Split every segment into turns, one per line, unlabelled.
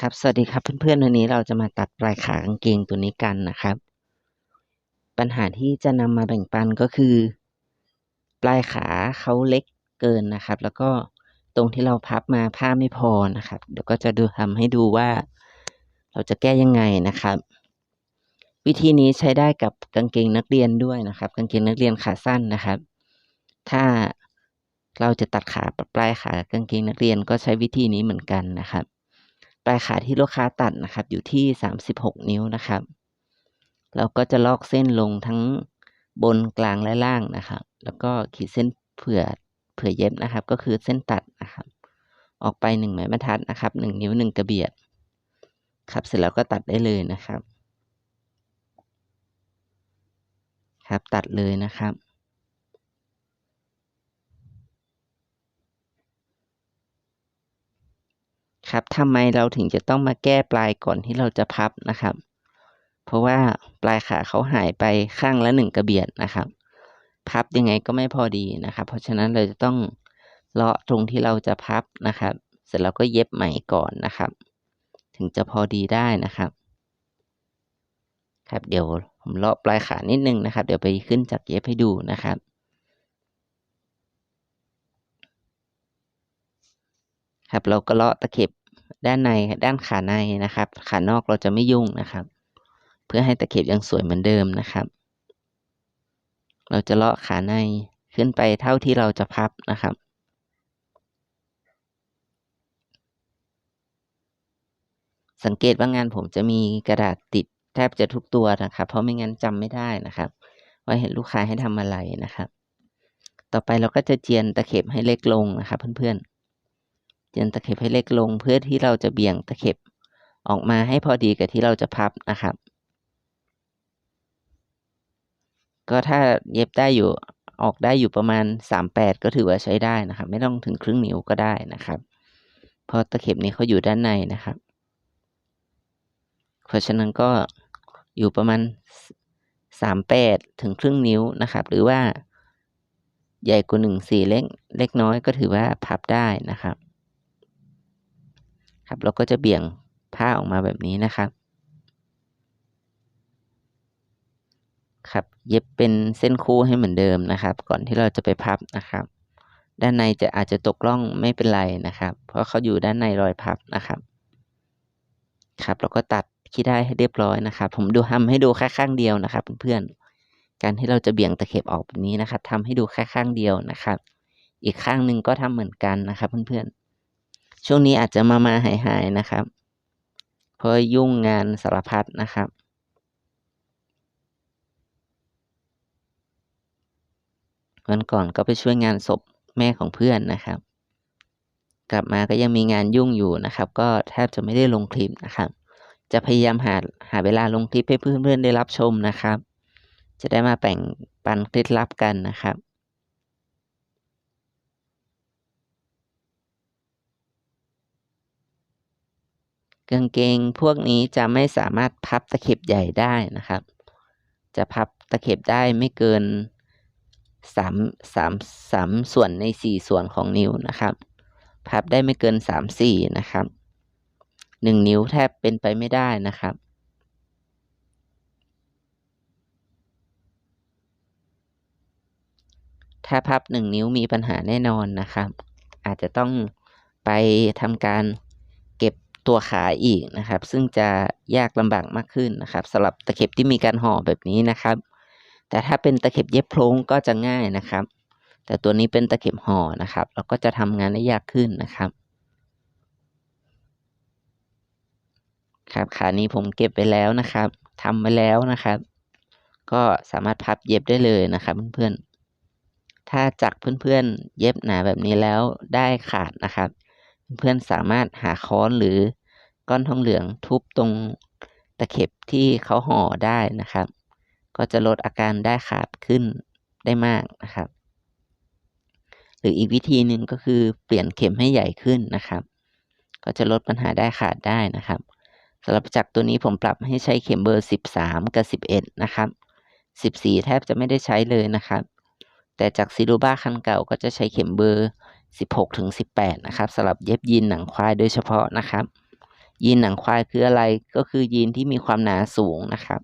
ครับ สวัสดีครับเพื่อนๆ วันนี้เราจะมาตัดปลายขากางเกงตัวนี้กันนะครับ ปัญหาที่จะนำมาแบ่งปันก็คือ ปลายขาเขาเล็กเกินนะครับ แล้วก็ตรงที่เราพับมาผ้าไม่พอนะครับ เดี๋ยวก็จะดูทำให้ดูว่า เราจะแก้ยังไงนะครับ วิธีนี้ใช้ได้กับกางเกงนักเรียนด้วยนะครับ กางเกงนักเรียนขาสั้นนะครับ ถ้าเราจะตัดขาปลายขากางเกงนักเรียนก็ใช้วิธีนี้เหมือนกันนะครับ ปลายขาที่ลูกค้าตัดนะครับ อยู่ที่ 36 นิ้วนะครับ เราก็จะลอกเส้นลงทั้งบนกลางและล่างนะครับ แล้วก็ขีดเส้นเผื่อเผื่อเย็บนะครับ ก็คือเส้นตัดนะครับ ออกไปหนึ่งไม้บรรทัดนะครับหนึ่งนิ้วหนึ่งกระเบียด ครับเสร็จแล้วก็ตัดได้เลยนะครับ ครับตัดเลยนะครับ ครับทำไมเราถึงจะต้องมาแก้ปลายก่อนที่เราจะพับนะครับ เพราะว่าปลายขาเขาหายไปข้างละหนึ่งกระเบียดนะครับ พับยังไงก็ไม่พอดีนะครับ เพราะฉะนั้นเราจะต้องเลาะตรงที่เราจะพับนะครับ เสร็จแล้วก็เย็บใหม่ก่อนนะครับ ถึงจะพอดีได้นะครับ ครับเดี๋ยวผมเลาะปลายขานิดนึงนะครับ เดี๋ยวไปขึ้นจากเย็บให้ดูนะครับครับเราก็เลาะตะเข็บ ด้านในด้านขาในนะครับ ขานอกเราจะไม่ยุ่งนะครับ เพื่อให้ตะเข็บยังสวยเหมือนเดิมนะครับ เราจะเลาะขาในขึ้นไปเท่าที่เราจะพับนะครับสังเกตว่างานผมจะมีกระดาษติดแทบจะทุกตัวนะครับ เพราะไม่งั้นจำไม่ได้นะครับ ว่าเห็นลูกค้าให้ทำอะไรนะครับ ต่อไปเราก็จะเจียนตะเข็บให้เล็กลงนะครับ เพื่อนๆ เจียนตะเข็บให้เล็กลง เพื่อที่เราจะเบี่ยงตะเข็บออกมาให้พอดีกับที่เราจะพับนะครับ ก็ถ้าเย็บได้อยู่ออกได้อยู่ประมาณสามแปดก็ถือว่าใช้ได้นะครับ ไม่ต้องถึงครึ่งนิ้วก็ได้นะครับเพราะตะเข็บนี้เขาอยู่ด้านในนะครับ เพราะฉะนั้นก็อยู่ประมาณสามแปดถึงครึ่งนิ้วนะครับ หรือว่าใหญ่กว่าหนึ่งสี่เล็กเล็กน้อยก็ถือว่าพับได้นะครับ ครับเราก็จะเบี่ยงผ้าออกมาแบบนี้นะครับครับ เย็บเป็นเส้นคู่ให้เหมือนเดิมนะครับ ก่อนที่เราจะไปพับนะครับ ด้านในจะอาจจะตกล่องไม่เป็นไรนะครับ เพราะเขาอยู่ด้านในรอยพับนะครับ ครับเราก็ตัดขี้ได้ให้เรียบร้อยนะครับ ผมดูทำให้ดูแค่ข้างเดียวนะครับเพื่อนๆการที่เราจะเบี่ยงตะเข็บออกแบบนี้นะครับทำให้ดูแค่ข้างเดียวนะครับ อีกข้างหนึ่งก็ทำเหมือนกันนะครับเพื่อนๆ ช่วงนี้อาจจะมามาหายหายๆนะครับ เพราะยุ่งงานสารพัดนะครับวันก่อนก็ไปช่วยงานศพแม่ของเพื่อนนะครับ กลับมาก็ยังมีงานยุ่งอยู่นะครับ ก็แทบจะไม่ได้ลงคลิปนะครับ จะพยายามหาหาเวลาลงคลิปให้เพื่อนๆได้รับชมนะครับ จะได้มาแบ่งปันเคล็ดลับกันนะครับ กางเกงพวกนี้จะไม่สามารถพับตะเข็บใหญ่ได้นะครับ จะพับตะเข็บได้ไม่เกินสามสามสามส่วนในสี่ส่วนของนิ้วนะครับ พับได้ไม่เกินสามสี่นะครับหนึ่งนิ้วแทบเป็นไปไม่ได้นะครับ ถ้าพับหนึ่งนิ้วมีปัญหาแน่นอนนะครับ อาจจะต้องไปทำการ ตัวขาอีกนะครับ ซึ่งจะยากลำบากมากขึ้นนะครับสำหรับตะเข็บที่มีการห่อแบบนี้นะครับ แต่ถ้าเป็นตะเข็บเย็บโพลงก็จะง่ายนะครับ แต่ตัวนี้เป็นตะเข็บห่อนะครับ เราก็จะทำงานได้ยากขึ้นนะครับครับขานี้ผมเก็บไปแล้วนะครับทำไว้แล้วนะครับ ก็สามารถพับเย็บได้เลยนะครับเพื่อนๆถ้าจากเพื่อนๆเย็บหนาแบบนี้แล้วได้ขาดนะครับ เพื่อนๆสามารถหาค้อนหรือ ก้อนทองเหลืองทุบตรงตะเข็บที่เขาห่อได้นะครับ ก็จะลดอาการได้ขาดขึ้นได้มากนะครับ หรืออีกวิธีหนึ่งก็คือเปลี่ยนเข็มให้ใหญ่ขึ้นนะครับ ก็จะลดปัญหาได้ขาดได้นะครับสำหรับจักรตัวนี้ผมปรับให้ใช้เข็มเบอร์ 13 กับ 11 นะครับ 14 แทบจะไม่ได้ใช้เลยนะครับ แต่จากซิลูบ้าคันเก่าก็จะใช้เข็มเบอร์ 16 ถึง 18 นะครับสำหรับเย็บยีนหนังควายโดยเฉพาะนะครับ ยีนหนังควายคืออะไรก็คือยีนที่มีความหนาสูงนะครับ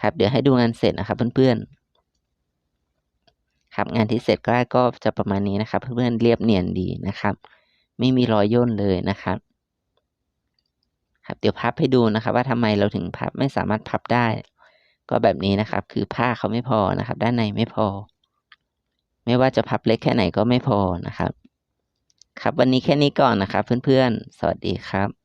ครับเดี๋ยวให้ดูงานเสร็จนะครับเพื่อนๆ ครับงานที่เสร็จก็ก็จะประมาณนี้นะครับ เพื่อนๆเรียบเนียนดีนะครับ ไม่มีรอยย่นเลยนะครับ ครับเดี๋ยวพับให้ดูนะครับ ว่าทำไมเราถึงพับไม่สามารถพับได้ ก็แบบนี้นะครับ คือผ้าเขาไม่พอนะครับ ด้านในไม่พอ ไม่ว่าจะพับเล็กแค่ไหนก็ไม่พอนะครับ ครับวันนี้แค่นี้ก่อนนะครับเพื่อนๆ สวัสดีครับ